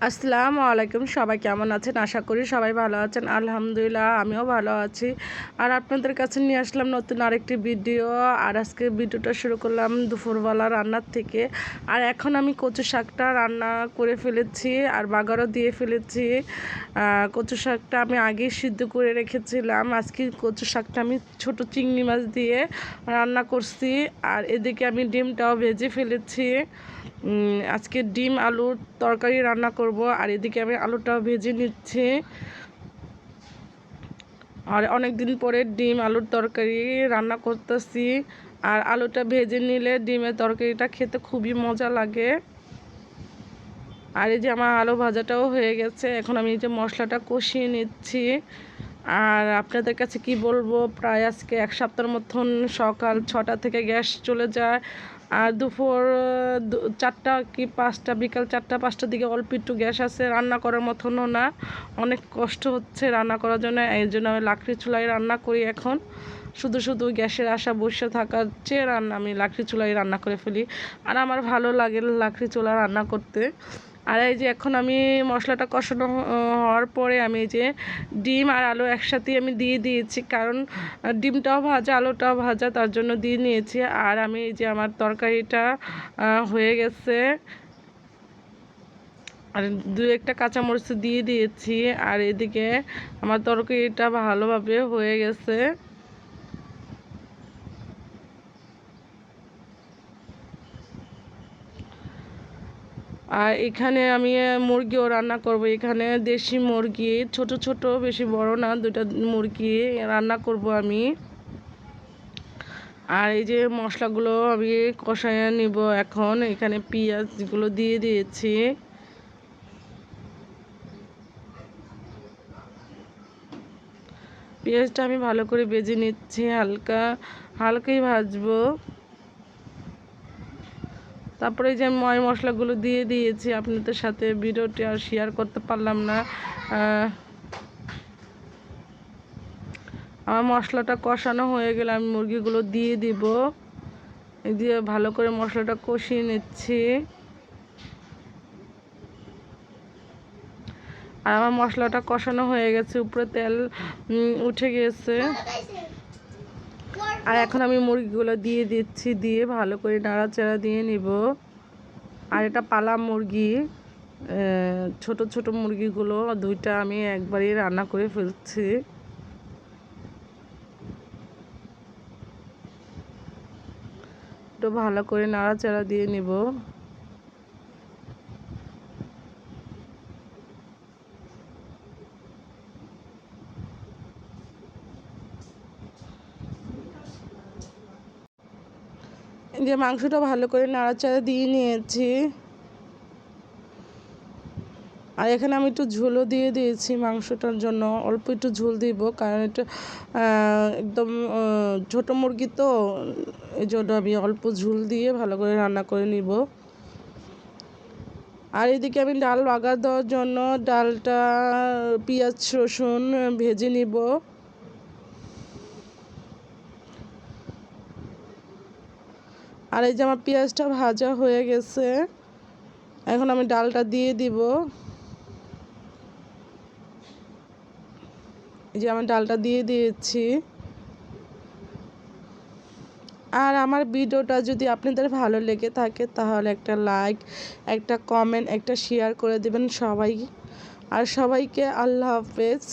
আসসালামু আলাইকুম, সবাই কেমন আছেন? আশা করি সবাই ভালো আছেন। আলহামদুলিল্লাহ, আমিও ভালো আছি। আর আপনাদের কাছে নিয়ে আসলাম নতুন আরেকটি ভিডিও। আর আজকে ভিডিওটা শুরু করলাম দুপুরবেলা রান্নার থেকে। আর এখন আমি কচু শাকটা রান্না করে ফেলেছি আর বাগারও দিয়ে ফেলেছি। কচু শাকটা আমি আগেই সিদ্ধ করে রেখেছিলাম। আজকে কচু শাকটা আমি ছোট চিংড়ি মাছ দিয়ে রান্না করছি। আর এদিকে আমি ডিমটাও ভেজে ফেলেছি। আজকে ডিম, আলুর তরকারি রান্না করব। আর এদিকে আমি আলুটাও ভেজে নিচ্ছি। আর অনেক দিন পরে ডিম, আলুর তরকারি রান্না করতেছি। আর আলুটা ভেজে নিলে ডিমের তরকারিটা খেতে খুবই মজা লাগে। আর এই যে আমার আলু ভাজাটাও হয়ে গেছে। এখন আমি এই যে মশলাটা কষিয়ে নিচ্ছি। আর আপনাদের কাছে কি বলব? প্রায় আজকে এক সপ্তাহের মতন সকাল ছটা থেকে গ্যাস চলে যায়। আর দুপুর চারটা কি পাঁচটা, বিকাল চারটা, পাঁচটার দিকে অল্প একটু গ্যাস আছে, রান্না করার মতনও না। অনেক কষ্ট হচ্ছে রান্না করার জন্য, এই জন্য আমি লাকড়ি চুলায় রান্না করি এখন। শুধু শুধু গ্যাসের আশা বসে থাকার চেয়ে রান্না, আমি লাকড়ি চুলায় রান্না করে ফেলি। আর আমার ভালো লাগে লাকড়ি চুলা রান্না করতে। আর এই যে এখন আমি মশলাটা কষানো হওয়ার পরে আমি যে ডিম আর আলু একসাথে আমি দিয়ে দিয়েছি। কারণ ডিমটাও ভাজা, আলুটাও ভাজা, তার জন্য দিয়ে নিয়েছি। আর আমি এই যে আমার তরকারিটা হয়ে গেছে। আর দু একটা কাঁচামরিচ দিয়ে দিয়েছি। আর এদিকে আমার তরকারিটা ভালোভাবে হয়ে গেছে। আর এখানে আমি মুরগিও রান্না করব। এখানে দেশি মুরগি, ছোট ছোট, বেশি বড় না দুটা মুরগি রান্না করব আমি। আর এই যে মশলাগুলো আমি কষাইয়া নিব এখন, এখানে পেঁয়াজগুলো দিয়ে দিয়েছি। পেঁয়াজটা আমি ভালো করে বেজে নিচ্ছি, হালকা, হালকাই ভাজবো। তারপরে যে ময় মশলাগুলো দিয়ে দিয়েছি, আপনাদের সাথে ভিডিওটি আর শেয়ার করতে পারলাম না। আমার মশলাটা কষানো হয়ে গেলে আমি মুরগিগুলো দিয়ে দিব। দিয়ে ভালো করে মশলাটা কষিয়ে নিচ্ছি। আর আমার মশলাটা কষানো হয়ে গেছে, উপরে তেল উঠে গেছে। আর এখন আমি মুরগিগুলো দিয়ে দিচ্ছি, দিয়ে ভালো করে নাড়াচাড়া দিয়ে নিব। আর এটা পালা মুরগি ছোট ছোট মুরগিগুলো দুইটা আমি একবারই রান্না করে ফেলছি। একটু ভালো করে নাড়াচাড়া দিয়ে নিব। যে মাংসটা ভালো করে নাড়াচাড়া দিয়ে নিয়েছি। আর এখানে আমি একটু ঝোলও দিয়ে দিয়েছি মাংসটার জন্য। অল্প একটু ঝোল দিব কারণ এটা একদম ছোটো মুরগি তো, এই জন্য আমি অল্প ঝোল দিয়ে ভালো করে রান্না করে নিব। আর এদিকে আমি ডাল বাগার দেওয়ার জন্য ডালটা, পেঁয়াজ, রসুন ভেজে নিব। আর এই যে আমার পেঁয়াজটা ভাজা হয়ে গেছে, এখন আমি ডালটা দিয়ে দিব। এই যে আমি ডালটা দিয়ে দিয়েছি। আর আমার ভিডিওটা যদি আপনাদের ভালো লেগে থাকে, তাহলে একটা লাইক, একটা কমেন্ট, একটা শেয়ার করে দেবেন সবাই। আর সবাইকে আল্লাহ হাফেজ।